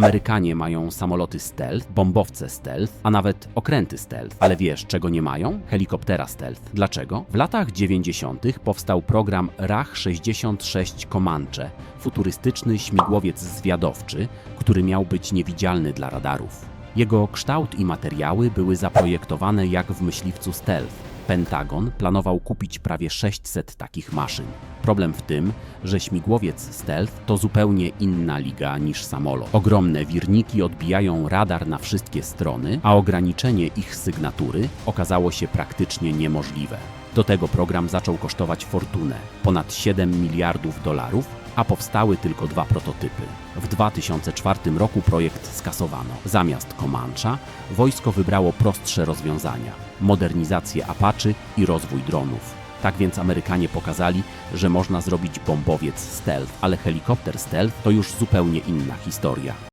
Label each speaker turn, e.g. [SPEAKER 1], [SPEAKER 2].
[SPEAKER 1] Amerykanie mają samoloty stealth, bombowce stealth, a nawet okręty stealth. Ale wiesz, czego nie mają? Helikoptera stealth. Dlaczego? W latach 90. powstał program RAH-66 Comanche, futurystyczny śmigłowiec zwiadowczy, który miał być niewidzialny dla radarów. Jego kształt i materiały były zaprojektowane jak w myśliwcu stealth. Pentagon planował kupić prawie 600 takich maszyn. Problem w tym, że śmigłowiec stealth to zupełnie inna liga niż samolot. Ogromne wirniki odbijają radar na wszystkie strony, a ograniczenie ich sygnatury okazało się praktycznie niemożliwe. Do tego program zaczął kosztować fortunę ponad 7 miliardów dolarów, a powstały tylko dwa prototypy. W 2004 roku projekt skasowano. Zamiast Comancha wojsko wybrało prostsze rozwiązania modernizację Apache i rozwój dronów. Tak więc Amerykanie pokazali, że można zrobić bombowiec stealth, ale helikopter stealth to już zupełnie inna historia.